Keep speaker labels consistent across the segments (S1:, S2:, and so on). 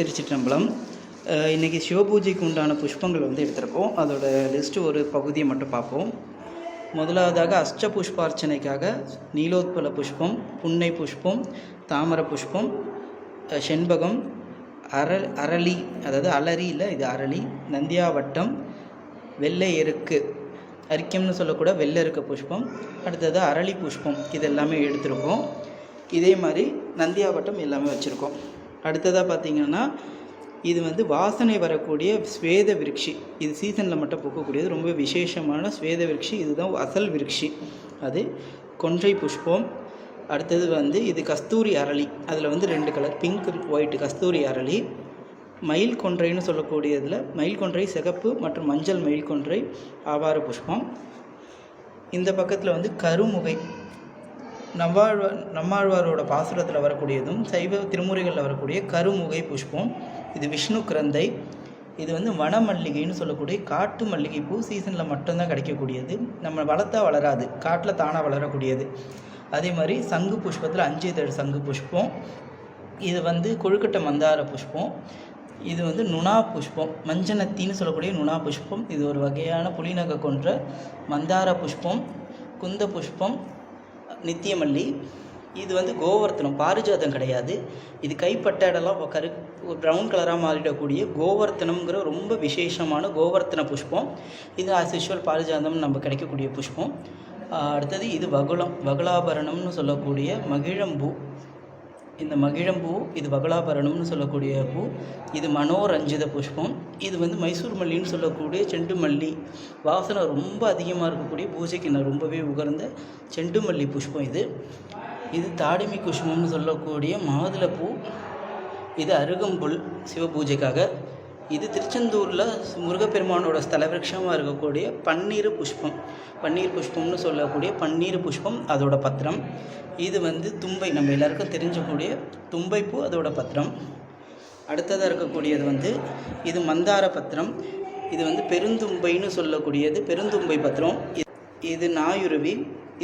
S1: திருச்சிற்றம்பலம். இன்றைக்கி இன்னைக்கு சிவபூஜைக்கு உண்டான புஷ்பங்கள் வந்து எடுத்திருக்கோம். அதோட லிஸ்ட்டு ஒரு பகுதியை மட்டும் பார்ப்போம். முதலாவதாக அஷ்ட புஷ்பார்ச்சனைக்காக நீலோத்பல புஷ்பம் புன்னை புஷ்பம் தாமர புஷ்பம் செண்பகம் அர அரளி அதாவது அலரி இல்லை இது அரளி நந்தியாவட்டம் வெள்ளை எருக்கு அரிக்கம்னு சொல்லக்கூட வெள்ளை இருக்க புஷ்பம் அடுத்தது அரளி புஷ்பம் இது எல்லாமே எடுத்திருக்கோம். இதே மாதிரி நந்தியாவட்டம் எல்லாமே வச்சுருக்கோம். அடுத்ததாக பார்த்தீங்கன்னா இது வந்து வாசனை வரக்கூடிய ஸ்வேத விருட்சி. இது சீசனில் மட்டும் பூக்கக்கூடியது. ரொம்ப விசேஷமான ஸ்வேத விருட்சி. இதுதான் அசல் விருட்சி. அது கொன்றை புஷ்பம். அடுத்தது வந்து இது கஸ்தூரி அரளி. அதில் வந்து ரெண்டு கலர் பிங்க் ஒயிட் கஸ்தூரி அரளி. மயில் கொன்றைன்னு சொல்லக்கூடியதில் மயில் கொன்றை சிகப்பு மற்றும் மஞ்சள் மயில் கொன்றை ஆவார புஷ்பம். இந்த பக்கத்தில் வந்து கருமுகை. நம்மாழ்வார் நம்மாழ்வாரோட பாசுரத்தில் வரக்கூடியதும் சைவ திருமுறைகளில் வரக்கூடிய கருமுகை புஷ்பம் இது விஷ்ணு கிரந்தை இது வந்து வன மல்லிகைன்னு சொல்லக்கூடிய காட்டு மல்லிகை பூ சீசனில் மட்டும்தான் கிடைக்கக்கூடியது. நம்ம வளர்த்தா வளராது காட்டில் தானாக வளரக்கூடியது. அதே மாதிரி சங்கு புஷ்பத்தில் அஞ்சு இதழ் சங்கு புஷ்பம் இது வந்து கொழுக்கட்டை மந்தார புஷ்பம் இது வந்து நுணா புஷ்பம் மஞ்சனத்தின்னு சொல்லக்கூடிய நுணா புஷ்பம் இது ஒரு வகையான புலிநகை கொன்ற மந்தார புஷ்பம் குந்த புஷ்பம் நித்தியமல்லி. இது வந்து கோவர்த்தனம் பாரிஜாதம் கிடையாது. இது கைப்பட்ட இடம்லாம் கரு ப்ரௌன் கலராக மாறிடக்கூடிய கோவர்த்தனம்ங்கிற ரொம்ப விசேஷமான கோவர்த்தன புஷ்பம். இது ஆஸ் யூஷுவல் பாரிஜாதம் நம்ம கிடைக்கக்கூடிய புஷ்பம். அடுத்தது இது வகுளம் வகுலாபரணம்னு சொல்லக்கூடிய மகிழம்பூ. இந்த மகிழம்பூ இது வகலாபரணம்னு சொல்லக்கூடிய பூ இது மனோரஞ்சித புஷ்பம் இது வந்து மைசூர் மல்லின்னு சொல்லக்கூடிய செண்டு மல்லி. வாசனை ரொம்ப அதிகமாக இருக்கக்கூடிய பூஜைக்கு நான் ரொம்பவே உகர்ந்த செண்டு மல்லி புஷ்பம் இது. இது தாடிமி குஷ்மம்னு சொல்லக்கூடிய மாதுளப்பூ இது அருகம்புல் சிவபூஜைக்காக இது திருச்செந்தூரில் முருகப்பெருமானோட ஸ்தல விருட்சமாக இருக்கக்கூடிய பன்னீர் புஷ்பம். பன்னீர் புஷ்பம்னு சொல்லக்கூடிய பன்னீர் புஷ்பம் அதோட பத்திரம். இது வந்து தும்பை நம்ம எல்லாருக்கும் தெரிஞ்சக்கூடிய தும்பைப்பூ அதோட பத்திரம். அடுத்ததாக இருக்கக்கூடியது வந்து இது மந்தார பத்திரம். இது வந்து பெருந்தும்பைன்னு சொல்லக்கூடியது பெருந்தும்பை பத்திரம். இது நாயுருவி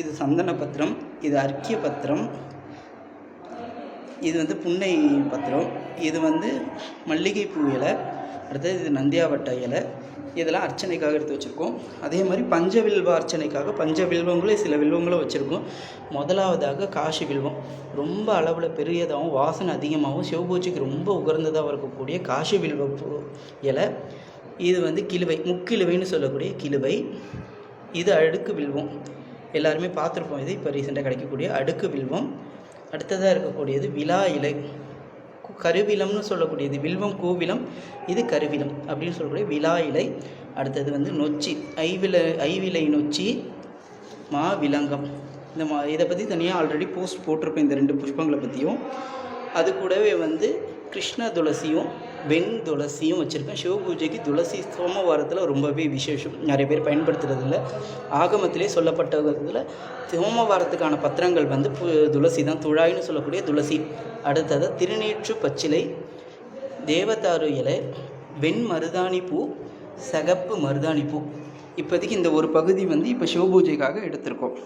S1: இது சந்தன பத்திரம் இது அர்க்கிய பத்திரம். இது வந்து புன்னை பத்திரம். இது வந்து மல்லிகைப்பூ இலை. அடுத்தது இது நந்தியாவட்ட இலை இதெல்லாம் அர்ச்சனைக்காக எடுத்து வச்சுருக்கோம். அதே மாதிரி பஞ்ச வில்வ அர்ச்சனைக்காக பஞ்ச வில்வங்களே சில வில்வங்களும் வச்சுருக்கோம். முதலாவதாக காஷி வில்வம். ரொம்ப அளவில் பெரியதாகவும் வாசனை அதிகமாகவும் சிவபூஜைக்கு ரொம்ப உகர்ந்ததாக இருக்கக்கூடிய காஷி வில்வ இலை. இது வந்து கிழுவை முக்கிழுவைன்னு சொல்லக்கூடிய கிழுவை இது அடுக்கு வில்வம். எல்லாருமே பார்த்துருப்போம். இது இப்போ ரீசெண்டாக கிடைக்கக்கூடிய அடுக்கு வில்வம். அடுத்ததாக இருக்கக்கூடியது விலா இலை. கருவிலம்னு சொல்லக்கூடியது வில்வம் கூவிலம் இது கருவிலம் அப்படின்னு சொல்லக்கூடிய விழா இலை. அடுத்தது வந்து நொச்சி ஐவில ஐவிலை நொச்சி மா விலங்கம். இந்த மா இதை பற்றி தனியாக ஆல்ரெடி போஸ்ட் போட்டிருப்பேன் இந்த ரெண்டு புஷ்பங்களை பற்றியும் அது கூடவே வந்து கிருஷ்ண துளசியும் வெண் துளசியும் வச்சுருக்கேன். சிவ பூஜைக்கு துளசி சோமவாரத்தில் ரொம்பவே விசேஷம். நிறைய பேர் பயன்படுத்துறதில்ல. ஆகமத்திலே சொல்லப்பட்டதில் சோமவாரத்துக்கான பத்திரங்கள் வந்து பு துளசி தான். துழாய்னு சொல்லக்கூடிய துளசி. அடுத்தது திருநீற்று பச்சிலை தேவதாரு இலை வெண் மருதாணி பூ சகப்பு மருதாணி பூ. இப்போதைக்கு இந்த ஒரு பகுதி வந்து இப்போ சிவபூஜைக்காக எடுத்திருக்கோம்.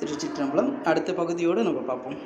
S1: திருச்சிற்றம்பலம். அடுத்த பகுதியோடு நம்ம பார்ப்போம்.